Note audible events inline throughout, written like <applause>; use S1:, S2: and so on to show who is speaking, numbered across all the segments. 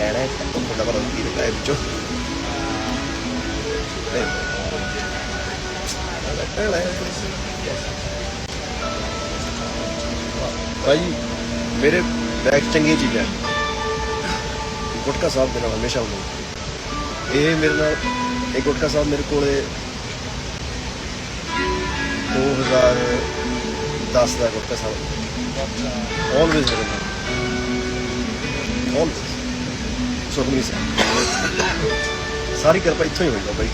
S1: ਕਹਿਣਾ ਹੈ ਤੁਹਾਡਾ ਭਲਾ ਕੀ ਲੱਗਾ ਇਹ ਵਿੱਚੋਂ ਭਾਈ ਮੇਰੇ ਬੈਗ 'ਚ ਚੰਗੀਆਂ ਚੀਜ਼ਾਂ ਗੁਟਕਾ ਸਾਹਿਬ ਦੇ ਨਾਲ ਹਮੇਸ਼ਾ ਹੁੰਦੇ ਇਹ ਮੇਰੇ ਨਾਲ ਇਹ ਗੁਟਕਾ ਸਾਹਿਬ ਮੇਰੇ ਕੋਲੇ 2010 ਦਾ ਗੁਟਕਾ ਸਾਹਿਬ ਆਲਵੇਜ਼ ਮੇਰੇ ਨਾਲ ਆਲਵੇਜ਼ ਸੁਖਮਨੀ ਸਾਹਿਬ सारी कृपा इतों ही ਹੋਈ ਬਾਬਾ ਜੀ।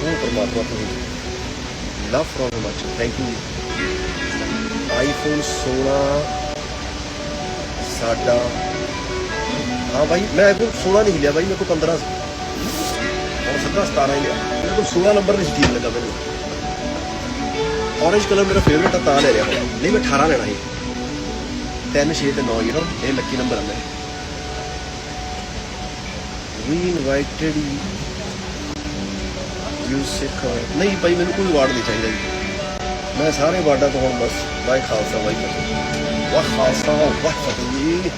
S1: ਉਹ ਪਰਮਾਤਮਾ ਤੁਹਾਨੂੰ love from Himachal thank you iPhone हाँ भाई मैं को सोलह नहीं लिया भाई मेरे को पंद्रह और सत्रह सतारह लिया मेरे को सोलह नंबर नहीं ठीक लगा मेरे ऑरेंज कलर मेरा फेवरेट है ता ले रहा नहीं मैं अठारह लेना ही 36 ਤੇ ਨੌ ਜੀਰੋ। ਇਹ ਲੱਕੀ ਨੰਬਰ ਆਂਦਾ ਵੀ ਇਨਵਾਈਟਡ ਯੂ ਸਿੱਖ ਨਹੀਂ ਭਾਈ, ਮੈਨੂੰ ਕੋਈ ਵਾਰਡ ਨਹੀਂ ਚਾਹੀਦਾ ਮੈਂ ਸਾਰੇ ਵਾਰਡਾਂ ਤੋਂ ਹੁਣ ਬਸ ਵਾਹ ਖਾਲਸਾ, ਵਾਹ ਫਤਿਹ। ਵਾਹ ਖਾਲਸਾ, ਵਾਹ ਫਤਿਹ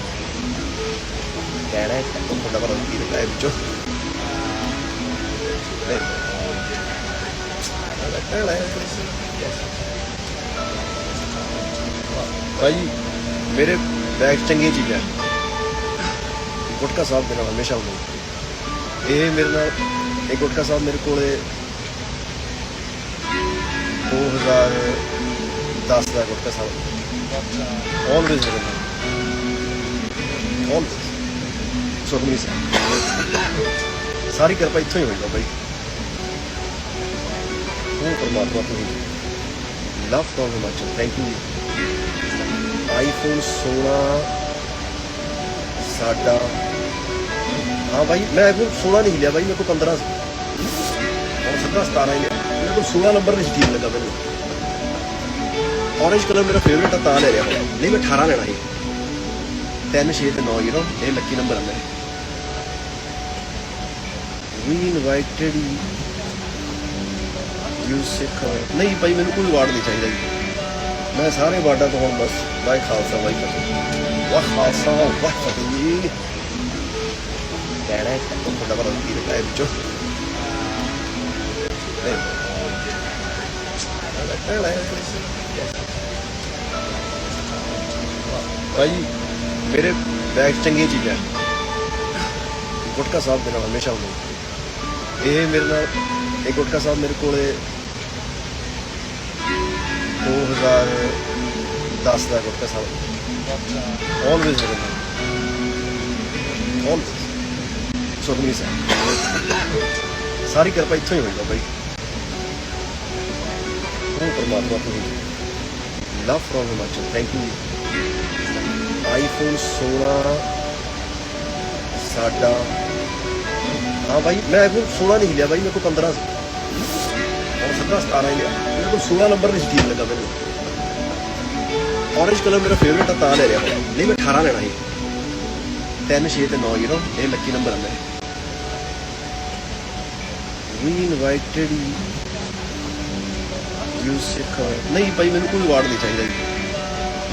S1: ਕਹਿਣਾ ਹੈ ਕਿ ਉਹ ਮੁੰਡਾ ਬੜਾ ਕੀ ਲੱਗਾ ਵਿੱਚੋਂ। ਭਾਈ ਮੇਰੇ ਬੈਗ 'ਚ ਚੰਗੀਆਂ ਚੀਜ਼ਾਂ ਗੁਟਕਾ ਸਾਹਿਬ ਦੇ ਨਾਲ ਹਮੇਸ਼ਾ ਹੁੰਦੇ ਇਹ ਮੇਰੇ ਨਾਲ ਇਹ ਗੁਟਕਾ ਸਾਹਿਬ ਮੇਰੇ ਕੋਲੇ 2010 ਦਾ ਗੁਟਕਾ ਸਾਹਿਬ ਆਲਵੇਜ਼ ਮੇਰੇ ਨਾਲ ਆਲਵੇਜ਼ ਸੁਖਮਨੀ ਸਾਹਿਬ ਸਾਰੀ ਕਿਰਪਾ ਇੱਥੋਂ ਹੀ ਹੋਈ ਬਾਈ ਉਹ ਪਰਮਾਤਮਾ ਤੋਂ love from Himachal thank you iPhone 16 ਸਾਡਾ। ਹਾਂ ਭਾਈ ਮੈਂ ਆਈਫੋਨ 16 ਨਹੀਂ ਲਿਆ ਭਾਈ ਮੇਰੇ ਕੋਲ 15 ਸੀ। ਹੁਣ ਸਿੱਧਾ 17 ਹੀ ਲਿਆ। ਮੇਰੇ ਕੋਲ 16 ਨੰਬਰ ਨਹੀਂ ਠੀਕ ਲੱਗਾ ਮੈਨੂੰ। Orange ਕਲਰ ਮੇਰਾ ਫੇਵਰੇਟ ਆ, ਤਾਂ ਲੈ ਰਿਹਾ ਨਹੀਂ, ਮੈਂ 18 ਲੈਣਾ ਸੀ। 3 6 ਤੇ 9 ਯੂ ਇਹ ਲੱਕੀ ਨੰਬਰ ਆ ਮੇਰੇ। ਵੀ ਇਨਵਾਈਟਡ ਯੂ ਸਿੱਖ ਨਹੀਂ ਭਾਈ ਮੈਨੂੰ ਕੋਈ ਅਵਾਰਡ ਨਹੀਂ ਚਾਹੀਦਾ ਜੀ। ਮੈਂ ਸਾਰੇ ਵਾਰਡਾਂ ਤੋਂ ਹੁਣ ਬਸ ਵਾਹਿ ਖਾਲਸਾ, ਵਾਹਿ ਫਤਿਹ। ਵਾਹ ਖਾਲਸਾ, ਵਾਹ ਫਤਿਹ। ਕਹਿਣਾ ਹੈ ਤੁਹਾਡਾ ਭਲਾ ਕੀ ਲੱਗਾ ਇਹ ਵਿੱਚੋਂ। ਭਾਈ, ਮੇਰੇ ਬੈਗ 'ਚ ਚੰਗੀਆਂ ਚੀਜ਼ਾਂ ਗੁਟਕਾ ਸਾਹਿਬ ਦੇ ਨਾਲ ਹਮੇਸ਼ਾ ਹੁੰਦੇ ਇਹ ਮੇਰੇ ਨਾਲ, ਇਹ ਗੁਟਕਾ ਸਾਹਿਬ ਮੇਰੇ ਕੋਲੇ दो हज़ार दस तक उसका साल। ऑलवेज ऑलवेज सुखमी साहब सारी कृपा इतों ही होगा, भाई। परमात्मा को love from Himachal thank you iPhone सोलह साढ़ा हाँ भाई, मैं आईफोन सोलह नहीं लिया भाई, मेरे को पंद्रह 17 17 ਹੀ ਆ ਮੇਰੇ ਕੋਲ 16 ਨੰਬਰ ਨਹੀਂ ਠੀਕ ਲੱਗਾ ਮੈਨੂੰ। ਔਰੇਂਜ ਕਲਰ ਮੇਰਾ ਫੇਵਰੇਟ ਆ, ਤਾਂ ਲੈ ਰਿਹਾ ਨਹੀਂ, ਮੈਂ 18 ਲੈਣਾ ਸੀ। 3 ਇਹ ਲੱਕੀ ਨੰਬਰ ਆ ਮੇਰਾ। ਵੀ ਇਨਵਾਈਟਡ ਯੂ ਸਿਕਰ ਨਹੀਂ ਭਾਈ, ਮੈਨੂੰ ਕੋਈ ਵਾਰਡ ਨਹੀਂ ਚਾਹੀਦਾ ਜੀ।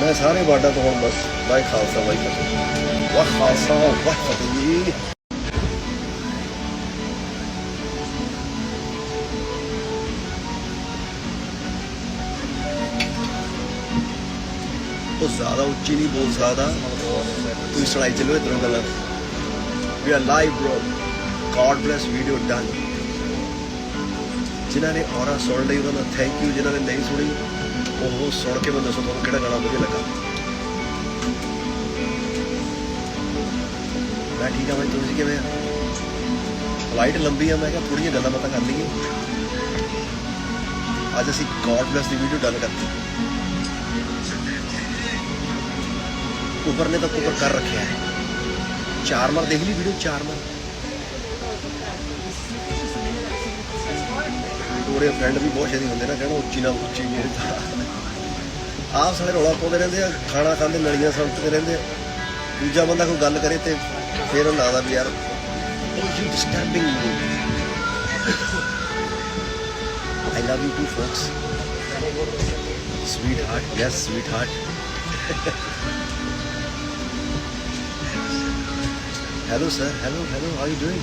S1: ਮੈਂ ਸਾਰੇ ਵਾਰਡਾਂ ਤੋਂ ਹੁਣ ਬਸ, ਵਾਹ ਖਾਲਸਾ ਵਾਹ ਖਾਲਸਾ ਵਾਹ ਖਾਲਸਾ, ਵਾਹ ਫਤਿਹ ਉਹ ਜ਼ਿਆਦਾ ਉੱਚੀ ਨਹੀਂ ਬੋਲ ਸਕਦਾ। ਤੁਸੀਂ ਸੁਣਾਈ ਚੱਲੋ ਇਧਰੋਂ ਗੱਲਾਂ। We are live bro god bless video done ਜਿਨ੍ਹਾਂ ਨੇ ਔਰਾ ਸੁਣ ਲਈ, ਉਹਨਾਂ ਦਾ ਥੈਂਕ ਯੂ ਜਿਨ੍ਹਾਂ ਨੇ ਨਹੀਂ ਸੁਣੀ, ਉਹ ਸੁਣ ਕੇ ਮੈਂ ਦੱਸੋ ਤੁਹਾਨੂੰ ਕਿਹੜਾ ਗਾਣਾ ਵਧੀਆ ਲੱਗਾ। ਮੈਂ ਠੀਕ ਆ ਬਾਈ, ਤੁਸੀਂ ਕਿਵੇਂ ਆ? ਫਲਾਈਟ ਲੰਬੀ ਆ, ਮੈਂ ਕਿਹਾ ਥੋੜੀਆਂ ਗੱਲਾਂ ਬਾਤਾਂ ਕਰ ਲਈਏ। ਅੱਜ ਅਸੀਂ ਗॉड ਬlesਸ ਦੀ ਵੀਡੀਓ ਡਨ ਕਰਤੀ। ਉੱਪਰ ਨੇ ਤਾਂ ਉੱਪਰ ਕਰ ਰੱਖਿਆ ਹੈ। ਚਾਰ ਮਾਰ ਦੇਖ ਲਈ ਵੀਡੀਓ ਚਾਰ ਮਾਰ ਉਹਦੇ ਫਰੈਂਡ ਵੀ ਬਹੁਤ ਛੇਤੀ ਹੁੰਦੇ ਨਾ, ਕਹਿਣਾ ਉੱਚੀ ਨਾ ਉੱਚੀ ਮੇਰੇ ਆਪ ਸਾਰੇ ਰੌਲਾ ਪਾਉਂਦੇ ਰਹਿੰਦੇ ਆ, ਖਾਣਾ ਖਾਂਦੇ, ਨਲੀਆਂ ਸੰਪਦੇ ਰਹਿੰਦੇ ਆ। ਦੂਜਾ ਬੰਦਾ ਕੋਈ ਗੱਲ ਕਰੇ ਤੇ ਫੇਰ ਉਹ ਲੱਗਦਾ ਵੀ ਯਾਰ you disturbing me I love you too focus sweetheart yes hello sir hello hello how you doing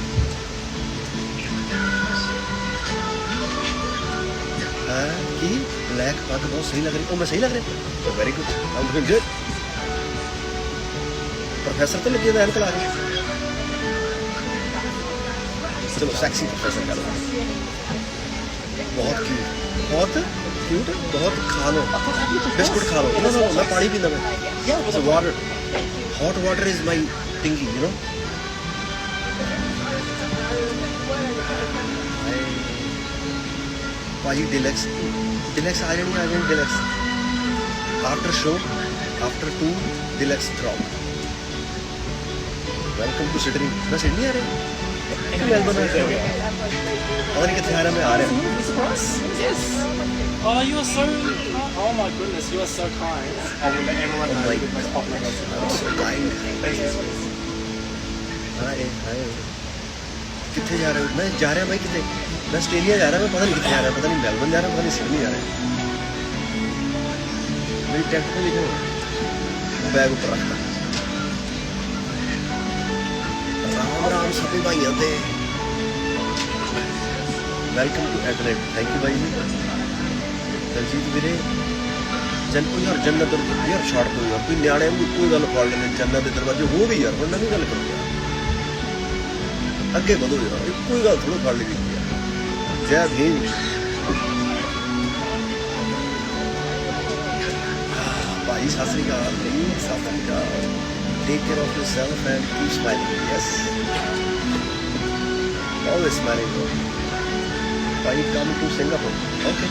S1: ਹਾਂ ਕੀ ਬਲੈਕ ਪੱਗ ਬਹੁਤ ਸਹੀ ਲੱਗ ਰਹੀ ਉਹ ਮੈਂ ਸਹੀ ਲੱਗ ਰਿਹਾ very good I'm doing good professor ਤੇ ਲੱਗੇ ਦਾ ਐਨਕ ਲਾ ਕੇ ਚਲੋ ਸੈਕਸੀ ਪ੍ਰੋਫੈਸਰ ਕਰ ਲਓ ਬਹੁਤ ਕਿਊਟ ਬਹੁਤ ਕਿਊਟ ਬਹੁਤ ਖਾ ਲਓ ਬਿਸਕੁਟ ਖਾ ਲਓ ਨਾ ਨਾ ਮੈਂ ਪਾਣੀ ਪੀਂਦਾ ਮੈਂ so water. Hot water is my thingy, you know? ਭਾਜੀ ਡਿਲੈਕਸ ਡਿਲੈਕਸ ਆ ਜਾਣੀ ਆ ਜਾਣੀ deluxe after show after to deluxe drop welcome to Sydney ਮੈਂ ਸਿਡਨੀ ਆ ਰਿਹਾ ਇੱਕ ਮੈਲਬਨ ਆ ਰਿਹਾ ਪਤਾ ਨਹੀਂ ਕਿੱਥੇ ਆ ਰਿਹਾ ਮੈਂ ਆ ਰਿਹਾ
S2: Yes. Oh, you are so. Oh my goodness, you are so kind. I will let everyone
S1: Oh
S2: know
S1: my
S2: most popular person.
S1: I'm so kind.
S2: Thank you.
S1: ਹਾਏ ਹਾਏ ਕਿੱਥੇ ਜਾ ਰਹੇ ਹੋ? ਮੈਂ ਜਾ ਰਿਹਾ ਬਾਈ ਕਿਤੇ। ਮੈਂ ਆਸਟ੍ਰੇਲੀਆ ਜਾ ਰਿਹਾ ਮੈਂ, ਪਤਾ ਨਹੀਂ ਕਿੱਥੇ ਜਾ ਰਿਹਾ, ਪਤਾ ਨਹੀਂ ਮੈਲਬਨ ਜਾ ਰਿਹਾ, ਪਤਾ ਨਹੀਂ ਸਿਡਨੀ ਜਾ ਰਿਹਾ। ਮੇਰੀ ਟਿਕਟ ਤੇ ਲਿਖੋ। ਬੈਗ ਉੱਪਰ ਰੱਖਤਾ ਰਾਮ ਰਾਮ ਸਭੇ ਭਾਈਆਂ ਤੇ। Welcome to Adelaide thank you ਬਾਈ ਜੀ। ਦਲਜੀਤ ਵੀਰੇ, ਜਨ ਕੋਈ ਯਾਰ ਜੰਨਤ ਯਾਰ ਛੱਡ ਦੋ ਯਾਰ, ਕੋਈ ਨਿਆਣੇ ਨੂੰ ਕੋਈ ਗੱਲ ਫੜ ਲੈਣੇ ਜੰਨਤ ਦੇ ਦਰਵਾਜ਼ੇ ਹੋ ਵੀ ਯਾਰ ਹੁਣ ਨਵੀਂ ਗੱਲ ਕਰੂਗਾ ਅੱਗੇ ਵਧੋ ਯਾਰ ਇਹ ਕੋਈ ਗੱਲ ਥੋੜਾ ਫੜ ਲਈ ਯਾਰ ਜੈ ਭੀਮ ਆਹ, ਭਾਈ ਸਤਿ Sri Akal ji Sat Sri Akal take care of yourself and keep smiling. Yes. Always smiling. Bhai come to Singapore okay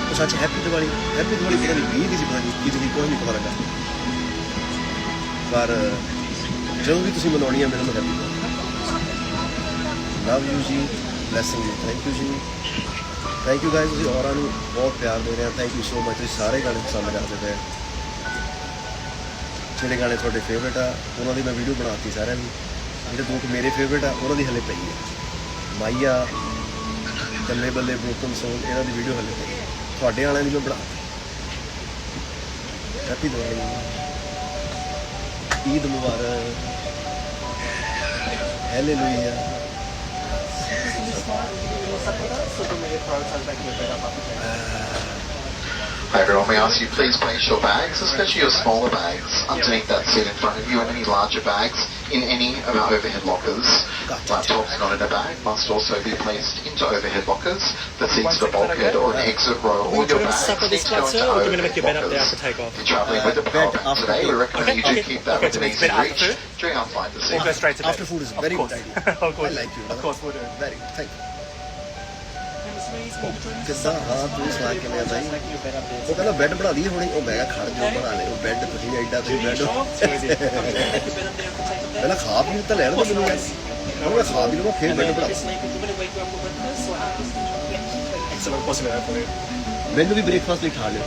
S1: ਉਹ ਸੱਚ ਹੈਪੀ ਦੀਵਾਲੀ ਹੈਪੀ ਦੀਵਾਲੀ ਪਤਾ ਨਹੀਂ 20 ਦੀ ਸੀ ਪਤਾ ਨਹੀਂ ਕੀ ਤੁਸੀਂ ਕੋਈ ਨਹੀਂ ਪਤਾ ਲੱਗਾ ਪਰ ਜਦੋਂ ਵੀ ਤੁਸੀਂ ਮਨਾਉਣੀ ਹੈ ਮੇਰੇ ਨਾਲ ਹੈਪੀ ਲਵ ਯੂ ਜੀ ਬਲੇਸਿੰਗ ਯੂ ਥੈਂਕ ਯੂ ਜੀ। ਥੈਂਕ ਯੂ ਗਾਇਜ਼ ਤੁਸੀਂ ਔਰਾਂ ਨੂੰ ਬਹੁਤ ਪਿਆਰ ਦੇ ਰਹੇ ਹੋ ਥੈਂਕ ਯੂ ਸੋ ਮਚ ਤੁਸੀਂ ਸਾਰੇ ਗਾਣੇ ਪਸੰਦ ਕਰਦੇ ਪਏ ਜਿਹੜੇ ਗਾਣੇ ਤੁਹਾਡੇ ਫੇਵਰਟ ਆ, ਉਹਨਾਂ ਦੀ ਮੈਂ ਵੀਡੀਓ ਬਣਾਤੀ ਸਾਰਿਆਂ ਦੀ। ਜਿਹੜੇ ਦੋ ਕੁ ਮੇਰੇ ਫੇਵਰਟ ਆ, ਉਹਨਾਂ ਦੀ ਹਲੇ ਪਈ ਹੈ ਮਾਈਆ ਬੱਲੇ ਬੱਲੇ ਬ੍ਰੋਕਨ ਸੋਲ ਇਹਨਾਂ ਦੀ ਵੀਡੀਓ ਹਲੇ ਪਈ ਤੁਹਾਡੇ ਵਾਲਿਆਂ ਦੀ ਮੈਂ ਬਣਾ ਹੈਪੀ ਦੀਵਾਲੀ ईद मुबारक
S3: Hi everyone, we ask you please place your bags, especially your smaller bags, underneath that seat in front of you and any larger bags in any of our overhead lockers. Laptops not in a bag must also be placed into overhead lockers. The seats for bulkhead or an exit row or your bags
S2: Supper
S3: need
S2: this
S3: to go
S2: flat,
S3: into
S2: sir, or do you want me to
S3: overhead
S2: make your bed up there
S3: lockers.
S2: after takeoff?
S3: If you're travelling with a
S1: Uh,
S3: power
S1: bed
S3: bank
S1: after
S3: today, we
S1: food.
S3: recommend
S2: Okay,
S3: you do
S2: okay.
S3: keep that
S2: Okay,
S3: within
S2: so it's
S3: easy
S2: bed after
S3: reach
S2: food?
S3: during our flight this
S2: Or go
S3: evening.
S2: straight to bed?
S1: After food is
S2: Of
S1: very
S2: course.
S1: good <laughs> idea.
S2: oh, good.
S1: I like you.
S2: Of course, we'll do.
S1: Very good. Thank you. ਕਿੱਦਾਂ ਹਾਂ ਤੂੰ ਸੁਣਾ ਕੇ ਲਿਆ ਬਾਈ ਉਹ ਕਹਿੰਦਾ bed ਬਣਾ ਲਈ ਹੁਣੇ ਉਹ ਮੈਂ ਕਿਹਾ ਖੜ ਜਾ ਬਣਾ ਲੈ ਉਹ ਬੈੱਡ ਤੁਸੀਂ ਐਡਾ ਤੁਸੀਂ ਬੈੱਡ ਪਹਿਲਾਂ ਖਾ ਪੀ ਤਾਂ ਲੈਣ ਦੇ ਮੈਨੂੰ ਹੁਣ ਮੈਂ ਖਾ ਪੀ ਲਵਾਂ ਫਿਰ ਬੈੱਡ ਬਣਾ
S2: Excellent, do that for you.
S1: ਮੈਨੂੰ ਵੀ ਬ੍ਰੇਕਫਾਸਟ ਲਈ ਖਾ ਲਿਓ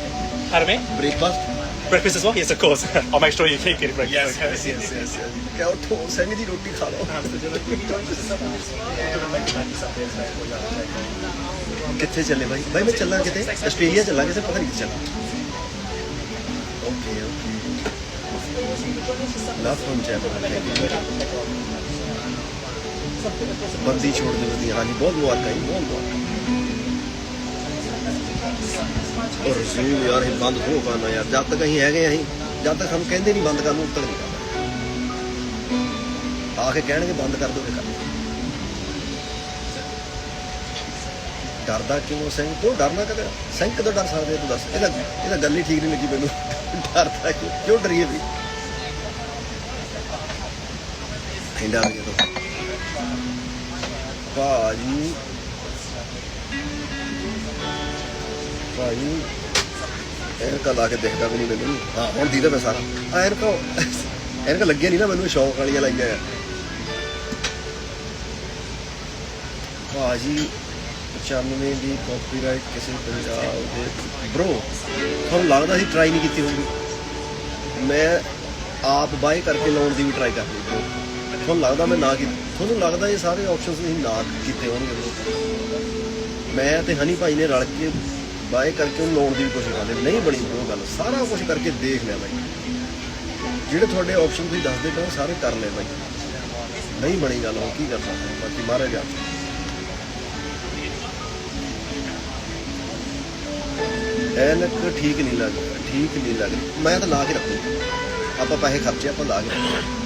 S2: Pardon me?
S1: Breakfast
S2: Breakfast as well? Yes, of course. I'll make sure you keep getting breakfast.
S1: Yes yes yes ਕਿ ਉੱਠੋ ਸਿੰਘ ਦੀ ਰੋਟੀ ਖਾ ਲਓ ਕਿੱਥੇ ਚੱਲੇ ਬਾਈ ਬਾਈ ਮੈਂ ਚੱਲਾਂ ਕਿਤੇ ਆਸਟ੍ਰੇਲੀਆ ਚੱਲਾਂ ਕਿਸੇ ਪਤਾ ਨਹੀਂ ਕਿੱਥੇ ਚੱਲਾਂ okay okay love from Japan Bandi Chhor ਦੇ ਬੰਦੀ ਹਾਂਜੀ, ਬਹੁਤ ਮੁਬਾਰਕਾਂ ਜੀ, ਬਹੁਤ ਮੁਬਾਰਕਾਂ। ਔਰ ਜ਼ੂਮ ਯਾਰ, ਇਹ ਬੰਦ ਹੋ ਪਾਣਾ ਯਾਰ। ਜਦ ਤੱਕ ਅਸੀਂ ਹੈਗੇ ਅਸੀਂ ਜਦ ਤੱਕ ਸਾਨੂੰ ਕਹਿੰਦੇ ਨਹੀਂ ਬੰਦ ਕਰਨ ਨੂੰ, ਉੱਤਰ ਨਹੀਂ ਕਰਦਾ ਆ ਕੇ ਕਹਿਣਗੇ, ਬੰਦ ਕਰ ਦੋ ਕਰ ਡਰਦਾ ਕਿਉਂ ਸਿੰਘ? ਕਿਉਂ ਡਰਨਾ ਕਦੇ? ਸਿੰਘ ਕਦੋਂ ਡਰ ਸਕਦੇ ਤੂੰ ਦੱਸ? ਇਹਦਾ ਇਹਦਾ ਗੱਲ ਹੀ ਠੀਕ ਨਹੀਂ ਲੱਗੀ ਮੈਨੂੰ। ਡਰਦਾ ਕਿਉਂ? ਕਿਉਂ ਡਰੀਏ ਵੀ ਇੰਦਾ ਆ ਗਿਆ ਭਾਜੀ ਭਾਜੀ ਐਨਕਾਂ ਲਾ ਕੇ ਦੇਖਦਾ ਵੀ ਨਹੀਂ ਮੈਨੂੰ। ਹਾਂ, ਹੁਣ ਦੀਦਾ ਮੈਂ ਸਾਰਾ। ਆ ਐਨਕਾਂ ਐਨਕਾਂ ਲੱਗਿਆ ਨਹੀਂ ਨਾ ਮੈਨੂੰ, ਸ਼ੌਕ ਵਾਲੀਆਂ ਲਾਈਆਂ ਆ। ਭਾਜੀ 95 ਦੀ ਕਾਪੀਰਾਈਟ ਕਿਸੇ ਪੰਜਾਬ ਦੇ ਬ్రో ਤੁਹਾਨੂੰ ਲੱਗਦਾ ਸੀ ਟਰਾਈ ਨਹੀਂ ਕੀਤੀ ਹੋਊਗੀ? ਮੈਂ ਆਪ ਬਾਏ ਕਰਕੇ ਲਾਉਣ ਦੀ ਵੀ ਟਰਾਈ ਕਰਨੀ ਤੁਹਾਨੂੰ ਲੱਗਦਾ ਮੈਂ ਨਾ ਕੀਤੀ? ਤੁਹਾਨੂੰ ਲੱਗਦਾ ਇਹ ਸਾਰੇ ਆਪਸ਼ਨਸ ਤੁਸੀਂ ਨਾ ਕੀਤੇ ਹੋਣਗੇ bro। ਮੈਂ ਤੇ ਹਨੀ ਭਾਈ ਨੇ ਰਲ ਕੇ ਬਾਏ ਕਰਕੇ ਉਹਨੂੰ ਲਾਉਣ ਦੀ ਵੀ ਕੋਸ਼ਿਸ਼ ਕਰਦੇ। ਨਹੀਂ ਬਣੀ ਉਹ ਗੱਲ ਸਾਰਾ ਕੁਝ ਕਰਕੇ ਦੇਖ ਲਿਆ ਬਾਈ। ਜਿਹੜੇ ਤੁਹਾਡੇ ਆਪਸ਼ਨ ਤੁਸੀਂ ਦੱਸਦੇ ਪਏ ਹੋ, ਸਾਰੇ ਕਰ ਲੈ ਬਾਈ। ਨਹੀਂ ਬਣੀ ਗੱਲ ਉਹ ਕੀ ਕਰ ਸਕਦੇ? ਹਾਂ, ਬਾਕੀ ਮਹਾਰਾਜ ਆ ਐਨਕ ਠੀਕ ਨਹੀਂ ਲੱਗ ਠੀਕ ਨਹੀਂ ਲੱਗ। ਮੈਂ ਤਾਂ ਲਾ ਕੇ ਰੱਖੂ ਆਪਾਂ ਪੈਸੇ ਖਰਚੇ ਆਪਾਂ ਲਾ ਕੇ ਰੱਖੂ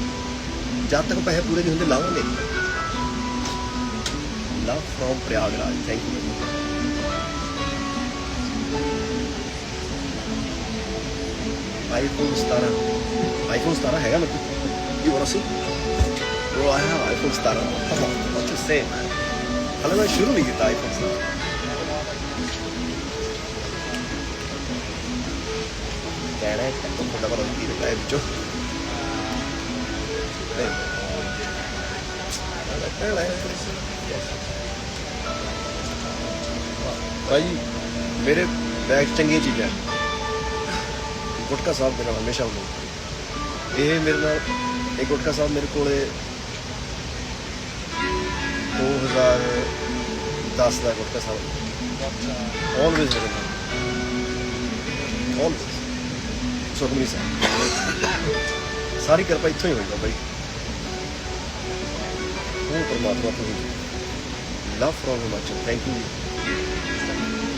S1: ਜਦ ਤੱਕ ਪੈਸੇ ਪੂਰੇ ਨਹੀਂ ਹੁੰਦੇ ਲਾਵਾਂਗੇ love from Prayagraj thank you iPhone 17 iPhone 17 ਹੈਗਾ ਮੇਰੇ ਕੋਲ। You want see? Bro I have iPhone 17 what you say ਹਲੇ ਮੈਂ ਸ਼ੁਰੂ ਨਹੀਂ ਕੀਤਾ ਆਈਫੋਨ 17 ਕਹਿਣਾ ਹੈ, ਤਾਂ ਤੁਹਾਡਾ ਬੜਾ ਕੀ ਰਿਹਾ ਹੈ ਵਿੱਚੋਂ? ਨਹੀਂ ਕਹਿਣਾ ਹੈ ਭਾਈ ਮੇਰੇ ਬੈਗ 'ਚ ਚੰਗੀਆਂ ਚੀਜ਼ਾਂ ਗੁਟਕਾ ਸਾਹਿਬ ਦੇ ਨਾਲ ਹਮੇਸ਼ਾ ਹੁੰਦੇ ਇਹ ਮੇਰੇ ਨਾਲ ਇਹ ਗੁਟਕਾ ਸਾਹਿਬ ਮੇਰੇ ਕੋਲੇ 2010 ਦਾ ਗੁਟਕਾ ਸਾਹਿਬ ਆਲਵੇਜ਼ ਮੇਰੇ ਨਾਲ ਆਲਵੇਜ਼ ਸੁਖਮਨੀ ਸਾਹਿਬ ਸਾਰੀ ਕਿਰਪਾ ਇੱਥੋਂ ਹੀ ਹੋਈ ਬਾਬਾ ਜੀ ਉਹ ਪਰਮਾਤਮਾ ਤੋਂ love from Himachal thank you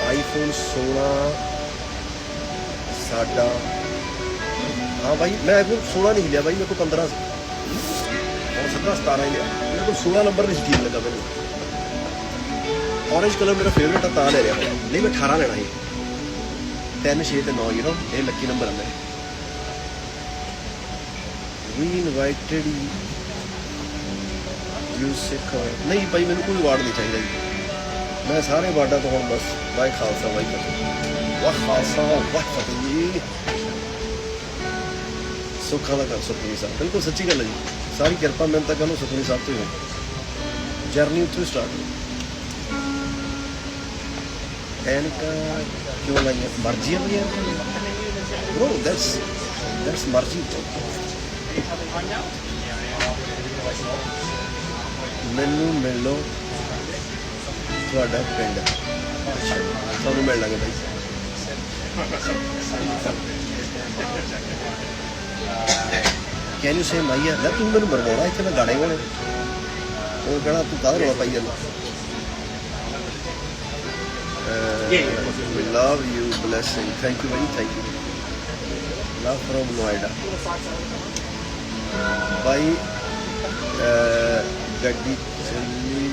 S1: iPhone 16 ਸਾਡਾ ਹਾਂ ਭਾਈ, ਮੈਂ ਆਈਫੋਨ 16 ਨਹੀਂ ਲਿਆ ਭਾਈ, ਮੇਰੇ ਕੋਲ 15 ਸੀ। ਹੁਣ 17 17 ਹੀ ਲਿਆ। ਮੇਰੇ ਕੋਲ 16 ਨੰਬਰ ਨਹੀਂ ਸੀ ਠੀਕ ਲੱਗਾ ਮੈਨੂੰ। orange ਕਲਰ ਮੇਰਾ ਫੇਵਰੇਟ ਆ, ਤਾਂ ਲੈ ਰਿਹਾ। ਨਹੀਂ, ਮੈਂ 18 ਲੈਣਾ ਸੀ। 3 6 ਤੇ 9 ਯੂ نو ਇਹ ਲੱਕੀ ਨੰਬਰ ਆ ਮੇਰੇ। ਵੀ ਇਨਵਾਈਟਡ ਯੂ ਸਿੱਖ ਨਹੀਂ ਭਾਈ ਮੈਨੂੰ ਕੋਈ ਵਾਰਡ ਨਹੀਂ ਚਾਹੀਦਾ ਜੀ। ਮੈਂ ਸਾਰੇ ਵਾਰਡਾਂ ਤੋਂ ਹੁਣ ਬਸ ਵਾਹਿ ਖਾਲਸਾ, ਵਾਹਿ ਫਤਿਹ। ਵਾਹ ਖਾਲਸਾ, ਵਾਹ ਫਤਿਹ ਜੀ। ਸੁੱਖਾਂ ਕਰ ਸੁਖਮਨੀ ਸਾਹਿਬ। ਬਿਲਕੁਲ ਸੱਚੀ ਗੱਲ ਹੈ ਜੀ। ਸਾਰੀ ਕਿਰਪਾ ਮੈਂ ਤਾਂ ਕਹਿੰਦਾ ਸੁਖਨੀ ਸਾਹਿਬ ਤੋਂ ਹੀ ਹੋਈ ਜਰਨੀ ਉੱਥੋਂ ਸਟਾਰਟ ਹੋਈ ਐਨਕਾ ਕਿਉਂ ਲਾਈਆਂ? ਮਰਜ਼ੀ ਹੈ ਭਈਆ ਬ్రో ਦੈਟਸ ਦੈਟਸ ਮਰਜ਼ੀ। ਮੈਨੂੰ ਮਿਲ ਲਓ ਤੁਹਾਡਾ ਪਿੰਡ। ਤੁਹਾਨੂੰ ਮਿਲ ਲਾਂਗੇ ਬਾਈ। ਕੈਨ ਯੂ ਸੇ ਮਾਈਆ ਲੈ ਤੂੰ ਮੈਨੂੰ ਮਰਵਾਉਣਾ ਇੱਥੇ ਮੈਂ ਗਾਣੇ ਗਾਣੇ ਉਹ ਕਹਣਾ ਤੂੰ ਕਾਹਦਾ ਰੋਲਾ ਪਾਈ ਜਾਂਦਾ? We love you blessing thank you very thank you love from Noida ਬਾਈ ਅਹ, ਗੱਡੀ ਚੱਲੀ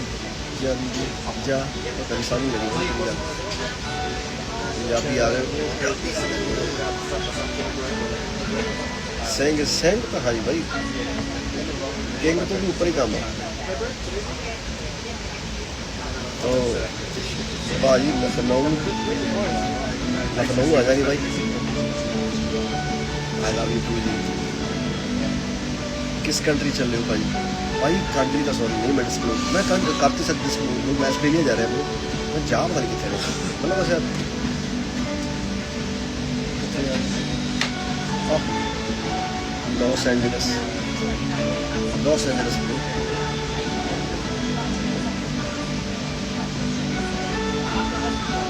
S1: ਜਾਂਦੀ ਜਾ ਪਤਾ ਨਹੀਂ ਸਾਨੂੰ ਲੱਗੀ ਪੰਜਾਬੀ ਆ ਰਹੇ ਸਿੰਘ ਸਿੰਘ ਤਾਂ ਹਾਈ ਬਾਈ। ਕਿੰਗ ਤੋਂ ਵੀ ਉੱਪਰ ਹੀ ਕੰਮ ਹੈ ਉਹ ਬਾਜੀ ਲਖਨਊ। ਲਖਨਊ ਆ ਜਾਗੇ ਬਾਈ। ਆਈ ਲਵ ਯੂ ਟੂ ਕਿਸ ਕੰਟਰੀ ਚੱਲੇ ਹੋ ਭਾਈ ਭਾਈ ਕੰਟਰੀ ਦਾ ਸੌਰੀ ਨਹੀਂ, ਮੈਂ ਡਿਸਕਲੋਜ਼ ਮੈਂ ਕੰਟ ਕਰਤੀ ਸਕਦੀ ਡਿਸਕਲੋਜ਼ ਮੈਂ ਆਸਟ੍ਰੇਲੀਆ ਜਾ ਰਿਹਾ ਹਾਂ ਮੈਂ ਜਾ ਪਤਾ ਨਹੀਂ ਕਿੱਥੇ ਨੇ ਮਤਲਬ ਬਸ ਯਾਰ ਕਿੱਥੇ ਯਾਰ ਆਹ। ਲਾਸ ਐਂਜਲਸ ਲਾਸ ਐਂਜਲਸ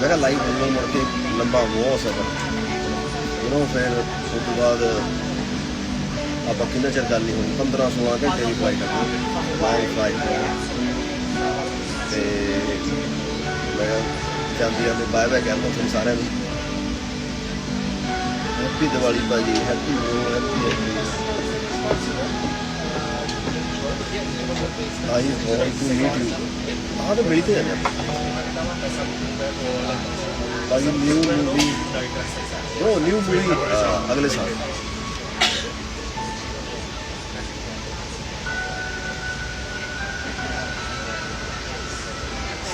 S1: ਮੇਰਾ ਲਾਈਵ ਹੋ ਮੁੜ ਕੇ ਲੰਬਾ ਬਹੁਤ ਸਫ਼ਰ ਯੂ نو ਫਿਰ ਉਸ ਤੋਂ ਬਾਅਦ ਆਪਾਂ ਕਿੰਨਾ ਚਿਰ ਗੱਲ ਨਹੀਂ ਹੋਣੀ 15 16 ਘੰਟੇ ਦੀ ਫਲਾਈਟ ਆ ਲਾਈਵ ਫਲਾਈਟ ਤੇ ਮੈਂ ਜਾਂਦੀ ਜਾਂਦੀ ਬਾਏ ਬਾਏ ਕਰਦਾ ਤੁਹਾਨੂੰ ਸਾਰਿਆਂ ਨੂੰ। ਹੈਪੀ ਦੀਵਾਲੀ ਭਾਜੀ happy new happy I want to meet you ਆਹ ਤਾਂ ਮਿਲ ਤੇ ਭਾਜੀ new movie bro new movie ਅਗਲੇ ਸਾਲ।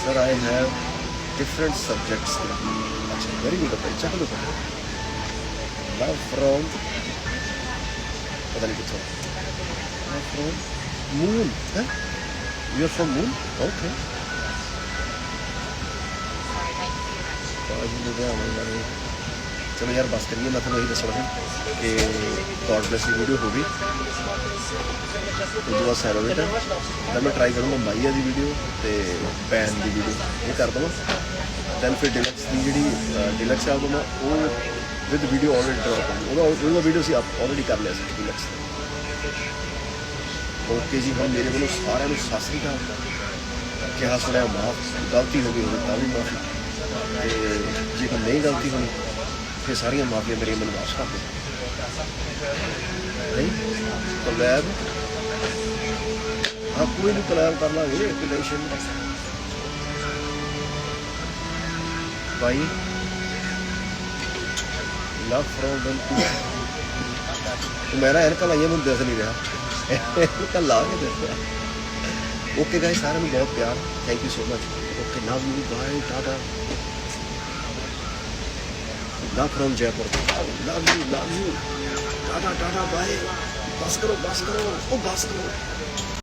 S1: Sir, I have different subjects. अच्छा, very good. Okay, check look. Now from पता नहीं कितना. Now from Moon. Huh? You are from Moon? Okay. आज मुझे हमारे ਚਲੋ ਯਾਰ ਬਸ ਕਰੀਏ, ਮੈਂ ਤੁਹਾਨੂੰ ਇਹ ਦੱਸਣਾ ਸੀ ਕਿ ਗੋਡ ਬlesਸ ਦੀ ਵੀਡੀਓ ਹੋ ਗਈ। ਉਹ ਦੁਆ ਸੈਰੋਵੇਟ ਤਾਂ। ਮੈਂ ਟਰਾਈ ਕਰੂੰਗਾ ਮਾਈਆ ਦੀ ਵੀਡੀਓ ਤੇ ਪੈਨ ਦੀ ਵੀਡੀਓ ਇਹ ਕਰ ਦਵਾਂ। ਦੈਨ ਫਿਰ ਡਿਲੈਕਸ ਦੀ ਜਿਹੜੀ ਡਿਲੈਕਸ ਆ, ਉਹ ਉਹ ਵਿਦ ਵੀਡੀਓ ਆਲਰੇਡੀ ਡ੍ਰੌਪ ਹੋ ਉਹਦਾ ਉਹਦਾ ਵੀਡੀਓ ਸੀ ਆਪ ਆਲਰੇਡੀ ਕਰ ਲਿਆ ਸੀ ਡਿਲੈਕਸ ਓਕੇ ਜੀ, ਹੁਣ ਮੇਰੇ ਵੱਲੋਂ ਸਾਰਿਆਂ ਨੂੰ ਸਤਿ ਸ੍ਰੀ ਅਕਾਲ। ਕਿਹਾ ਸੁਣਿਆ ਮਾਫ, ਗਲਤੀ ਹੋ ਗਈ ਹੋਵੇ ਤਾਂ ਵੀ ਮਾਫੀ। ਤੇ ਜੇ ਕੋਈ ਨਹੀਂ ਗਲਤੀ ਹੋਣੀ ਫਿਰ ਸਾਰੀਆਂ ਮਾਫੀਆਂ ਮੇਰੀਆਂ ਮੈਨੂੰ ਵਾਪਸ ਕਰ ਦਿਓ ਨਹੀਂ ਕੋਲੈਬ ਹਾਂ ਕੋਈ ਨਹੀਂ ਕੋਲੈਬ ਕਰ ਲਾਂਗੇ relation Bhai love from one two ਮੇਰਾ ਐਨਕਾਂ ਲਾਈਆਂ, ਮੈਨੂੰ ਦਿਸ ਨਹੀਂ ਰਿਹਾ। ਐਨਕਾਂ ਲਾ ਕੇ ਦੱਸਿਆ ਓਕੇ ਗਾਇਸ ਸਾਰਿਆਂ ਨੂੰ ਬਹੁਤ ਪਿਆਰ। Thank you so much okay love you bye tata love from Jaipur love you love you tata tata bye ਬਸ ਕਰੋ ਬਸ ਕਰੋ ਉਹ ਬਸ ਕਰੋ